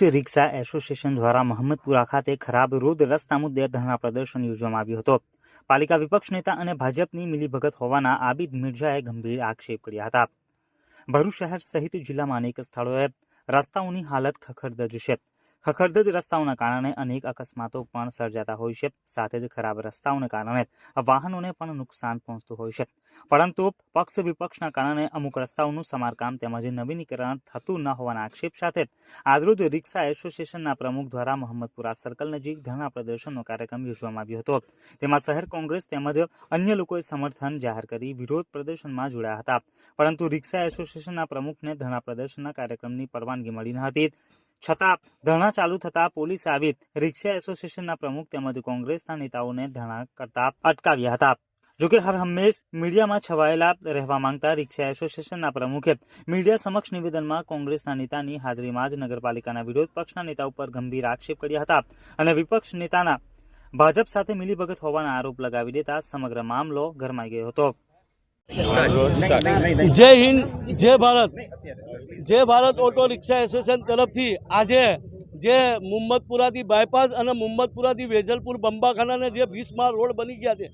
ભરૂચ રિક્ષા association દ્વારા મહમ્મદપુરા ખાતે ખરાબ રોડ રસ્તા મુદ્દે ધરણા પ્રદર્શન યોજવામાં આવ્યું હતું. પાલિકા વિપક્ષ નેતા અને ભાજપની મિલીભગત હોવાના આબિદ મિર્ઝાએ ગંભીર આક્ષેપ કર્યા હતા. ભરૂચ શહેર સહિત જિલ્લામાં અનેક સ્થળોએ રસ્તાઓની હાલત ખખડદજ છે. ખખડધજ રસ્તાઓના કારણે અનેક અકસ્માતો પણ સર્જાતા હોય છે. સાથે જ ખરાબ રસ્તાઓને કારણે વાહનોને પણ નુકસાન પહોંચતું હોય છે. પરંતુ પક્ષ વિપક્ષના કારણે અમુક રસ્તાઓનું સમારકામ તેમજ નવીનીકરણ થતું ન હોવાના આક્ષેપ સાથે આજરોજ રિક્ષા એસોસિએશનના પ્રમુખ દ્વારા મોહમ્મદપુરા સર્કલ નજીક ધરણા પ્રદર્શનનો કાર્યક્રમ યોજવામાં આવ્યો હતો. તેમાં શહેર કોંગ્રેસ તેમજ અન્ય લોકોએ સમર્થન જાહેર કરી વિરોધ પ્રદર્શનમાં જોડાયા હતા. પરંતુ રિક્ષા એસોસિએશનના પ્રમુખને ધરણા પ્રદર્શનના કાર્યક્રમની પરવાનગી મળી ન હતી. છતાં ધરણા ચાલુ થતાં પોલીસ આવી રિક્ષા એસોસિએશનના પ્રમુખ તેમજ કોંગ્રેસના નેતાઓને ધરણા કરતા અટકાવ્યા હતા. જોકે હર હંમેશ મીડિયામાં છવાયેલા રહેવા માંગતા રિક્ષા એસોસિએશનના પ્રમુખે મીડિયા સમક્ષ નિવેદનમાં કોંગ્રેસના નેતાની હાજરીમાં જ નગરપાલિકાના વિરોધ પક્ષના નેતા ઉપર ગંભીર આક્ષેપ કર્યા હતા અને વિપક્ષ નેતાના ભાજપ સાથે મિલીભગત હોવાના આરોપ લગાવી દેતા સમગ્ર મામલો ગરમાઈ ગયો હતો. જય હિન્દ, જય ભારત. જય ભારત ઓટો રિક્ષા એસોસિએશન તરફથી આજે જે મુહમ્મદપુરાથી બાયપાસ અને મુહમ્મદપુરાથી વેજલપુર બંબાખાનાને જે વીસમાં રોડ બની ગયા છે,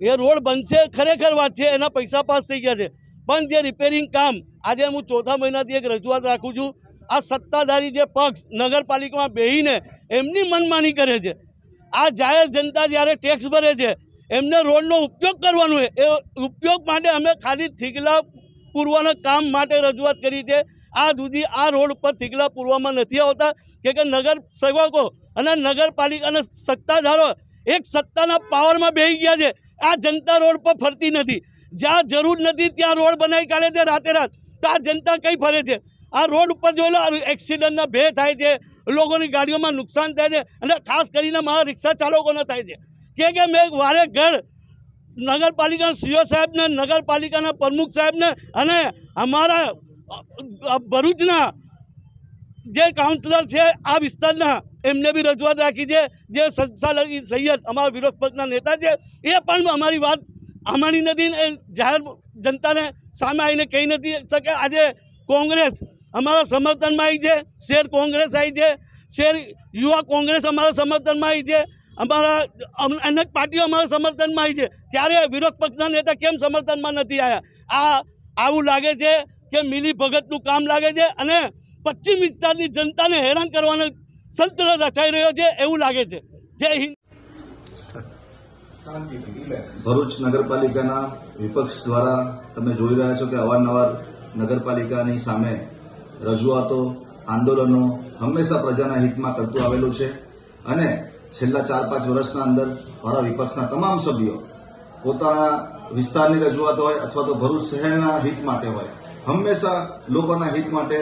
એ રોડ બનશે ખરેખર વાત છે, એના પૈસા પાસ થઈ ગયા છે. પણ જે રિપેરિંગ કામ, આજે હું ચોથા મહિનાથી એક રજૂઆત રાખું છું, આ સત્તાધારી જે પક્ષ નગરપાલિકામાં બેહીને એમની મનમાની કરે છે. આ જાહેર જનતા જ્યારે ટેક્સ ભરે છે એમને રોડનો ઉપયોગ કરવાનો એ ઉપયોગ માટે અમે ખાલી થીગલા પૂરવાના કામ માટે રજૂઆત કરી છે. આ સુધી આ રોડ ઉપર થીગલા પૂરવામાં નથી આવતા. કે કે નગર સેવકો અને નગરપાલિકાના સત્તાધારો એક સત્તાના પાવરમાં બેહી ગયા છે. આ જનતા રોડ પર ફરતી નથી. જ્યાં જરૂર નથી ત્યાં રોડ બનાવી કાઢે છે રાતે રાત. તો આ જનતા કઈ ફરે છે? આ રોડ ઉપર જોઈ લો એક્સિડન્ટના ભે થાય છે. લોકોની ગાડીઓમાં નુકસાન થાય છે અને ખાસ કરીને મારા રિક્ષા ચાલકોને થાય છે. કે કે મેં વારે ઘર નગરપાલિકાના સીઓ સાહેબને, નગરપાલિકાના પ્રમુખ સાહેબને અને અમારા ભરૂચના જે કાઉન્સિલર છે આ વિસ્તારના, એમને બી રજૂઆત રાખી છે. જે સંસાલ સૈયદ અમારા વિરોધ પક્ષના નેતા છે, એ પણ અમારી વાત અમારી નથી એ જાહેર જનતાને સામે આવીને કહી નથી શકે. આજે કોંગ્રેસ અમારા સમર્થનમાં આવી છે, શેર કોંગ્રેસ આવી છે, શેર યુવા કોંગ્રેસ અમારા સમર્થનમાં આવી છે. અમારા, અમ- અનેક પાર્ટીઓ અમારા સમર્થનમાં આવી છે. ત્યારે વિરોધ પક્ષના નેતા કેમ સમર્થનમાં નથી આવ્યા આ, આવું લાગે છે કે મિલી ભગતનું કામ લાગે છે અને પશ્ચિમ વિસ્તારની જનતાને હેરાન કરવાનો સંત્ર રચાઈ રહ્યો છે એવું લાગે છે. જય હિન્દ. ભરૂચ નગરપાલિકાના વિપક્ષ દ્વારા તમે જોઈ રહ્યા છો કે અવારનવાર નગરપાલિકાની સામે રજૂઆતો, આંદોલનો હંમેશા પ્રજાના હિતમાં કરતું આવેલું છે. અને છેલ્લા ચાર પાંચ વર્ષના અંદર મારા વિપક્ષના તમામ સભ્યો પોતાના વિસ્તારની રજૂઆત હોય અથવા તો ભરૂચ શહેરના હિત માટે હોય, હંમેશા લોકોના હિત માટે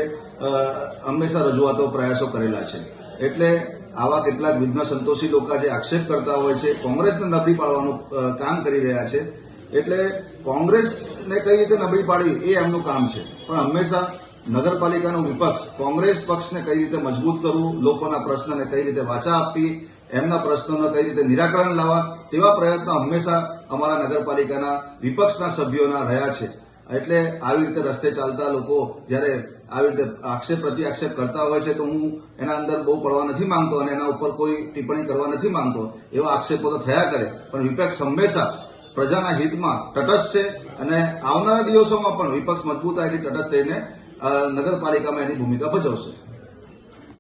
હંમેશા રજૂઆતો, પ્રયાસો કરેલા છે. એટલે આવા કેટલાક વિઘ્ન સંતોષી લોકો જે આક્ષેપ કરતા હોય છે, કોંગ્રેસને નબળી પાડવાનું કામ કરી રહ્યા છે. એટલે કોંગ્રેસને કઈ રીતે નબળી પાડવી એ એમનું કામ છે. પણ હંમેશા નગરપાલિકાનું વિપક્ષ કોંગ્રેસ પક્ષને કઈ રીતે મજબૂત કરવું, લોકોના પ્રશ્નને કઈ રીતે વાચા આપવી એમના પ્રશ્નોનો કઈ રીતે નિરાકરણ લાવવા તેવા પ્રયત્નો હંમેશા અમારા નગરપાલિકાના વિપક્ષના સભ્યોના રહ્યા છે. એટલે આવી રીતે રસ્તે ચાલતા લોકો જ્યારે આવી રીતે આક્ષેપ પ્રતિ આક્ષેપ કરતા હોય છે તો હું એના અંદર બહુ પડવા નથી માંગતો અને એના ઉપર કોઈ ટિપ્પણી કરવા નથી માંગતો, એવા આક્ષેપો તો થયા કરે. પણ વિપક્ષ હંમેશા પ્રજાના હિતમાં તટસ્થ છે અને આવનારા દિવસોમાં પણ વિપક્ષ મજબૂતાઈથી તટસ્થ રહીને નગરપાલિકામાં એની ભૂમિકા ભજવશે.